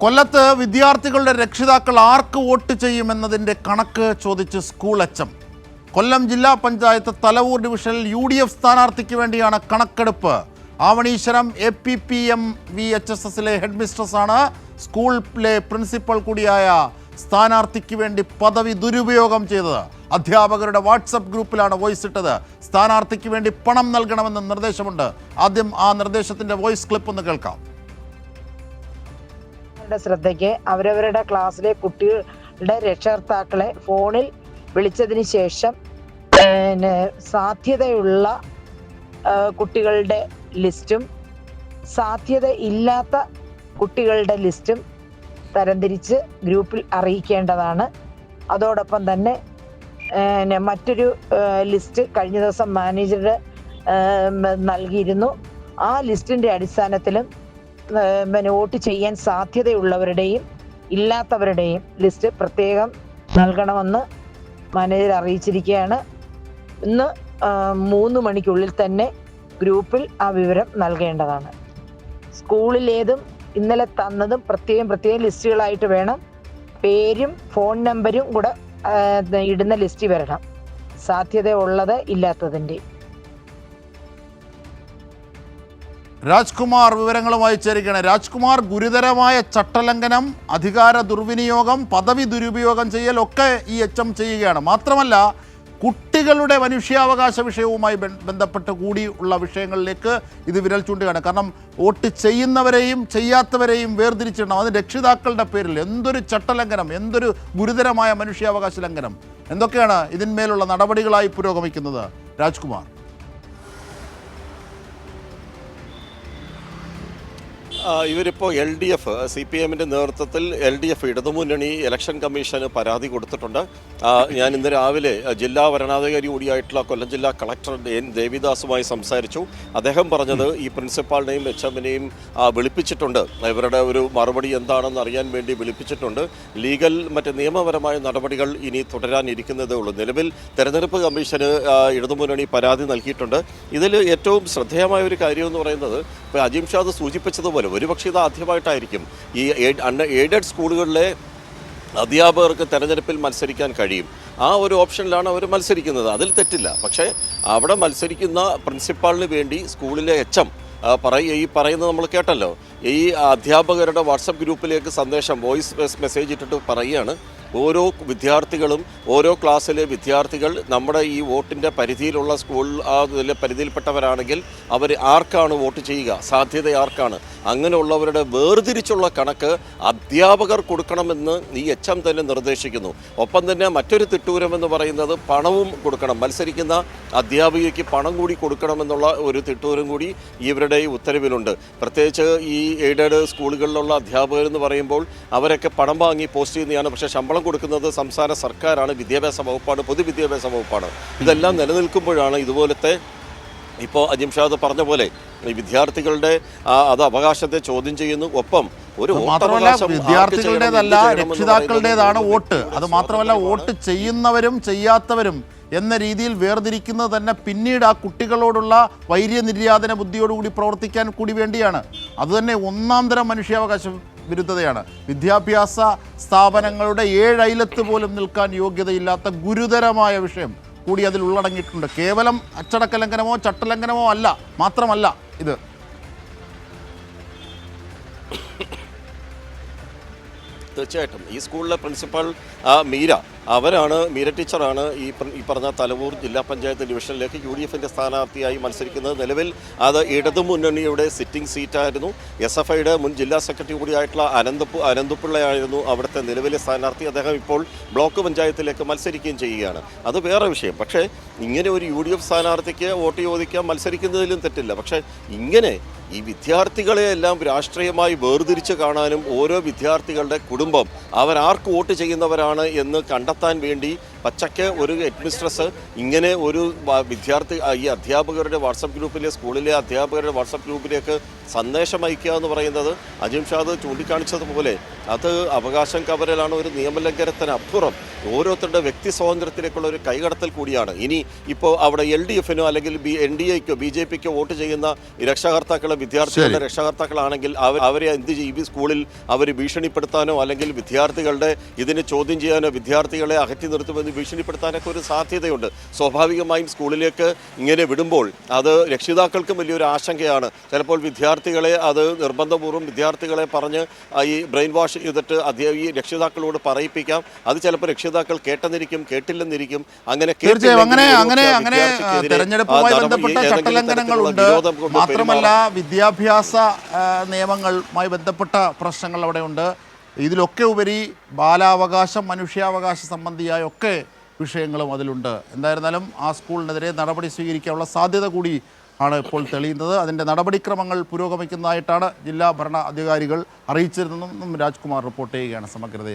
കൊല്ലത്ത് വിദ്യാർത്ഥികളുടെ രക്ഷിതാക്കൾ ആർക്ക് വോട്ട് ചെയ്യുമെന്നതിന്റെ കണക്ക് ചോദിച്ച് സ്കൂൾ അച്ചം. കൊല്ലം ജില്ലാ പഞ്ചായത്ത് തലവൂർ ഡിവിഷനിൽ യു ഡി എഫ് സ്ഥാനാർത്ഥിക്ക് വേണ്ടിയാണ് കണക്കെടുപ്പ്. Avaneeswaram A P P M V H S എസിലെ ഹെഡ് മിസ്ട്രസാണ് സ്കൂളിലെ പ്രിൻസിപ്പൽ കൂടിയായ സ്ഥാനാർത്ഥിക്ക് വേണ്ടി പദവി ദുരുപയോഗം ചെയ്തത്. അധ്യാപകരുടെ വാട്സപ്പ് ഗ്രൂപ്പിലാണ് വോയിസ് ഇട്ടത്. സ്ഥാനാർത്ഥിക്ക് വേണ്ടി പണം നൽകണമെന്ന് നിർദ്ദേശമുണ്ട്. ആദ്യം ആ നിർദ്ദേശത്തിന്റെ വോയിസ് ക്ലിപ്പ് ഒന്ന് കേൾക്കാം. യുടെ ശ്രദ്ധയ്ക്ക് അവരവരുടെ ക്ലാസ്സിലെ കുട്ടികളുടെ രക്ഷകർത്താക്കളെ ഫോണിൽ വിളിച്ചതിന് ശേഷം പിന്നെ സാധ്യതയുള്ള കുട്ടികളുടെ ലിസ്റ്റും സാധ്യത ഇല്ലാത്ത കുട്ടികളുടെ ലിസ്റ്റും തരംതിരിച്ച് ഗ്രൂപ്പിൽ അറിയിക്കേണ്ടതാണ്. അതോടൊപ്പം തന്നെ മറ്റൊരു ലിസ്റ്റ് കഴിഞ്ഞ ദിവസം മാനേജർ നൽകിയിരുന്നു. ആ ലിസ്റ്റിന്റെ അടിസ്ഥാനത്തിലും പിന്നെ വോട്ട് ചെയ്യാൻ സാധ്യതയുള്ളവരുടെയും ഇല്ലാത്തവരുടെയും ലിസ്റ്റ് പ്രത്യേകം നൽകണമെന്ന് മാനേജർ അറിയിച്ചിരിക്കുകയാണ്. ഇന്ന് മൂന്ന് മണിക്കുള്ളിൽ തന്നെ ഗ്രൂപ്പിൽ ആ വിവരം നൽകേണ്ടതാണ്. സ്കൂളിലേതും ഇന്നലെ തന്നതും പ്രത്യേകം പ്രത്യേകം ലിസ്റ്റുകളായിട്ട് വേണം. പേരും ഫോൺ നമ്പരും കൂടെ ഇടുന്ന ലിസ്റ്റ് വരണം. സാധ്യത ഉള്ളത് ഇല്ലാത്തതിന്റെ. രാജ്കുമാർ വിവരങ്ങളുമായി ചേരുകയാണ്. രാജ്കുമാർ ഗുരുതരമായ ചട്ടലംഘനം അധികാര ദുർവിനിയോഗം പദവി ദുരുപയോഗം ചെയ്യൽ ഒക്കെ ഈ എച്ച് എം ചെയ്യുകയാണ്. മാത്രമല്ല കുട്ടികളുടെ മനുഷ്യാവകാശ വിഷയവുമായി ബന്ധപ്പെട്ട് കൂടി ഉള്ള വിഷയങ്ങളിലേക്ക് ഇത് വിരൽ ചൂണ്ടുകയാണ്. കാരണം വോട്ട് ചെയ്യുന്നവരെയും ചെയ്യാത്തവരെയും വേർതിരിച്ചിടണം. അത് രക്ഷിതാക്കളുടെ പേരിൽ എന്തൊരു ചട്ടലംഘനം എന്തൊരു ഗുരുതരമായ മനുഷ്യാവകാശ ലംഘനം. എന്തൊക്കെയാണ് ഇതിന്മേലുള്ള നടപടികളായി പുരോഗമിക്കുന്നത് രാജ്കുമാർ? ഇവരിപ്പോൾ L D F C P എമ്മിന്റെ നേതൃത്വത്തിൽ എൽ ഡി എഫ് ഇടതുമുന്നണി ഇലക്ഷൻ കമ്മീഷന് പരാതി കൊടുത്തിട്ടുണ്ട്. ഞാൻ ഇന്ന് രാവിലെ ജില്ലാ വരണാധികാരി കൂടിയായിട്ടുള്ള കൊല്ലം ജില്ലാ കളക്ടർ എൻ ദേവിദാസുമായി സംസാരിച്ചു. അദ്ദേഹം പറഞ്ഞത് ഈ പ്രിൻസിപ്പാളിനെയും എച്ച് എമ്മിനെയും വിളിപ്പിച്ചിട്ടുണ്ട്. ഇവരുടെ ഒരു മറുപടി എന്താണെന്ന് അറിയാൻ വേണ്ടി വിളിപ്പിച്ചിട്ടുണ്ട്. ലീഗൽ മറ്റ് നിയമപരമായ നടപടികൾ ഇനി തുടരാനിരിക്കുന്നതേ ഉള്ളൂ. നിലവിൽ തെരഞ്ഞെടുപ്പ് കമ്മീഷന് ഇടതുമുന്നണി പരാതി നൽകിയിട്ടുണ്ട്. ഇതിൽ ഏറ്റവും ശ്രദ്ധേയമായ ഒരു കാര്യമെന്ന് പറയുന്നത് ഇപ്പോൾ അജീം ഷാദ് സൂചിപ്പിച്ചതുപോലെ ഒരുപക്ഷെ ഇത് ആദ്യമായിട്ടായിരിക്കും ഈ എയ്ഡഡ് സ്കൂളുകളിലെ അധ്യാപകർക്ക് തെരഞ്ഞെടുപ്പിൽ മത്സരിക്കാൻ കഴിയും. ആ ഒരു ഓപ്ഷനിലാണ് അവർ മത്സരിക്കുന്നത്. അതിൽ തെറ്റില്ല. പക്ഷേ അവിടെ മത്സരിക്കുന്ന പ്രിൻസിപ്പാളിന് വേണ്ടി സ്കൂളിലെ എച്ച് എം പറയ ഈ പറയുന്നത് നമ്മൾ കേട്ടല്ലോ. ഈ അധ്യാപകരുടെ വാട്സപ്പ് ഗ്രൂപ്പിലേക്ക് സന്ദേശം വോയിസ് മെസ്സേജ് ഇട്ടിട്ട് പറയുകയാണ്. ഓരോ വിദ്യാർത്ഥികളും ഓരോ ക്ലാസ്സിലെ വിദ്യാർത്ഥികൾ നമ്മുടെ ഈ വോട്ടിന്റെ പരിധിയിലുള്ള സ്കൂൾ ആ പരിധിയിൽപ്പെട്ടവരാണെങ്കിൽ അവർ ആർക്കാണ് വോട്ട് ചെയ്യുക? സാധ്യത ആർക്കാണ്? അങ്ങനെയുള്ളവരുടെ വേർതിരിച്ചുള്ള കണക്ക് അധ്യാപകർ കൊടുക്കണമെന്ന് ഈ എച്ച് എം തന്നെ നിർദ്ദേശിക്കുന്നു. ഒപ്പം തന്നെ മറ്റൊരു തിട്ടൂരം എന്ന് പറയുന്നത് പണവും കൊടുക്കണം. മത്സരിക്കുന്ന അധ്യാപികയ്ക്ക് പണം കൂടി കൊടുക്കണമെന്നുള്ള ഒരു തിട്ടൂരം കൂടി ഇവരുടെ ഉത്തരവിലുണ്ട്. പ്രത്യേകിച്ച് ഈ എയ്ഡഡ് സ്കൂളുകളിലുള്ള അധ്യാപകർ എന്ന് പറയുമ്പോൾ അവരൊക്കെ പണം വാങ്ങി പോസ്റ്റ് ചെയ്യുന്നതാണ്. പക്ഷേ ശമ്പളം കൊടുക്കുന്നത് സംസ്ഥാന സർക്കാരാണ്. വിദ്യാഭ്യാസ വകുപ്പാണ് പൊതുവിദ്യാഭ്യാസ വകുപ്പാണ്. ഇതെല്ലാം നിലനിൽക്കുമ്പോഴാണ് ഇതുപോലത്തെ ഇപ്പോൾ അജിം ഷാദ് പറഞ്ഞ പോലെ ഈ വിദ്യാർത്ഥികളുടെ അത് അവകാശത്തെ ചോദ്യം ചെയ്യുന്നു. ഒപ്പം ഒരു മാത്രമല്ല വിദ്യാർത്ഥികളുടേതല്ല രക്ഷിതാക്കളുടേതാണ് വോട്ട്. അത് മാത്രമല്ല വോട്ട് ചെയ്യുന്നവരും ചെയ്യാത്തവരും എന്ന രീതിയിൽ വേർതിരിക്കുന്നത് തന്നെ പിന്നീട് ആ കുട്ടികളോടുള്ള വൈര്യനിര്യാതന ബുദ്ധിയോടുകൂടി പ്രവർത്തിക്കാൻ കൂടി വേണ്ടിയാണ്. അതുതന്നെ ഒന്നാം തരം മനുഷ്യാവകാശ വിരുദ്ധതയാണ്. വിദ്യാഭ്യാസ സ്ഥാപനങ്ങളുടെ ഏഴൈലത്ത് പോലും നിൽക്കാൻ യോഗ്യതയില്ലാത്ത ഗുരുതരമായ വിഷയം. കൂടി അതിൽ ഉള്ളടങ്ങിയിട്ടുണ്ട്. കേവലം അച്ചടക്ക ലംഘനമോ ചട്ടലംഘനമോ അല്ല. മാത്രമല്ല ഇത്. തീർച്ചയായിട്ടും. ഈ സ്കൂളിലെ പ്രിൻസിപ്പൽ മീര അവരാണ് മീര ടീച്ചറാണ് ഈ ഈ പറഞ്ഞ തലവൂർ ജില്ലാ പഞ്ചായത്ത് ഡിവിഷനിലേക്ക് യു ഡി എഫിന്റെ സ്ഥാനാർത്ഥിയായി മത്സരിക്കുന്നത്. നിലവിൽ അത് ഇടതു മുന്നണിയുടെ സിറ്റിംഗ് സീറ്റായിരുന്നു. എസ് എഫ് ഐയുടെ മുൻ ജില്ലാ സെക്രട്ടറി കൂടിയായിട്ടുള്ള അനന്തപ്പു അനന്തപ്പിള്ളയായിരുന്നു അവിടുത്തെ നിലവിലെ സ്ഥാനാർത്ഥി. അദ്ദേഹം ഇപ്പോൾ ബ്ലോക്ക് പഞ്ചായത്തിലേക്ക് മത്സരിക്കുകയും ചെയ്യുകയാണ്. അത് വേറെ വിഷയം. പക്ഷേ ഇങ്ങനെ ഒരു യു ഡി എഫ് സ്ഥാനാർത്ഥിക്ക് വോട്ട് ചോദിക്കാൻ മത്സരിക്കുന്നതിലും തെറ്റില്ല. പക്ഷേ ഇങ്ങനെ ഈ വിദ്യാർത്ഥികളെ എല്ലാം രാഷ്ട്രീയമായി വേർതിരിച്ച് കാണാനും ഓരോ വിദ്യാർത്ഥികളുടെ കുടുംബം അവരാർക്ക് വോട്ട് ചെയ്യുന്നവരാണ് എന്ന് കണ്ടെത്താൻ വേണ്ടി പച്ചയ്ക്ക് ഒരു ഹെഡ്മിസ്ട്രസ് ഇങ്ങനെ ഒരു വിദ്യാർത്ഥി ഈ അധ്യാപകരുടെ വാട്സപ്പ് ഗ്രൂപ്പിലെ സ്കൂളിലെ അധ്യാപകരുടെ വാട്സപ്പ് ഗ്രൂപ്പിലേക്ക് സന്ദേശം അയക്കുക എന്ന് പറയുന്നത് അജിം ഷാദ് ചൂണ്ടിക്കാണിച്ചതുപോലെ അത് അവകാശം കവരലാണ് ഒരു നിയമലംഘനത്തിന് അപ്പുറം. ഓരോരുത്തരുടെ വ്യക്തി സ്വാതന്ത്ര്യത്തിലേക്കുള്ള ഒരു കൈകടത്തൽ കൂടിയാണ്. ഇനി ഇപ്പോൾ അവിടെ എൽ ഡി എഫിനോ അല്ലെങ്കിൽ ബി എൻ ഡി എക്കോ ബി ജെ പിക്കോ വോട്ട് ചെയ്യുന്ന രക്ഷാകർത്താക്കൾ രക്ഷകർത്താക്കളെ വിദ്യാർത്ഥികളുടെ രക്ഷകർത്താക്കളാണെങ്കിൽ അവർ അവരെ എന്ത് ചെയ്യും? സ്കൂളിൽ അവർ ഭീഷണിപ്പെടുത്താനോ അല്ലെങ്കിൽ വിദ്യാർത്ഥികളുടെ ഇതിനെ ചോദ്യം ചെയ്യാനോ വിദ്യാർത്ഥികളെ അകറ്റി നിർത്തുമെന്ന് ഭീഷണിപ്പെടുത്താനൊക്കെ ഒരു സാധ്യതയുണ്ട്. സ്വാഭാവികമായും സ്കൂളിലേക്ക് ഇങ്ങനെ വിടുമ്പോൾ അത് രക്ഷിതാക്കൾക്കും വലിയൊരു ആശങ്കയാണ്. ചിലപ്പോൾ വിദ്യാർത്ഥികളെ അത് നിർബന്ധപൂർവം വിദ്യാർത്ഥികളെ പറഞ്ഞ് ഈ ബ്രെയിൻ വാഷ് ചെയ്തിട്ട് അധ്യാപി രക്ഷിതാക്കളോട് പറയിപ്പിക്കാം. അത് ചിലപ്പോൾ രക്ഷിതാക്കൾ കേട്ടെന്നിരിക്കും കേട്ടില്ലെന്നിരിക്കും. അങ്ങനെ തീർച്ചയായും അങ്ങനെ അങ്ങനെ അങ്ങനെ തെരഞ്ഞെടുപ്പുമായി ബന്ധപ്പെട്ട ചട്ടലംഘനങ്ങളുണ്ട്. മാത്രമല്ല വിദ്യാഭ്യാസ നിയമങ്ങളുമായി ബന്ധപ്പെട്ട പ്രശ്നങ്ങൾ അവിടെ ഉണ്ട് ഇതിലൊക്കെ ഉപരി ബാലാവകാശം മനുഷ്യാവകാശ സംബന്ധിയായ ഒക്കെ വിഷയങ്ങളും അതിലുണ്ട്. എന്തായിരുന്നാലും ആ സ്കൂളിനെതിരെ നടപടി സ്വീകരിക്കാനുള്ള സാധ്യത കൂടി ആണ് ഇപ്പോൾ തെളിയുന്നത്. അതിന്റെ നടപടിക്രമങ്ങൾ പുരോഗമിക്കുന്നതായിട്ടാണ് ജില്ലാ ഭരണ അധികാരികൾ അറിയിച്ചിരുന്നതെന്നും രാജ്കുമാർ റിപ്പോർട്ട് ചെയ്യുകയാണ് സമഗ്രത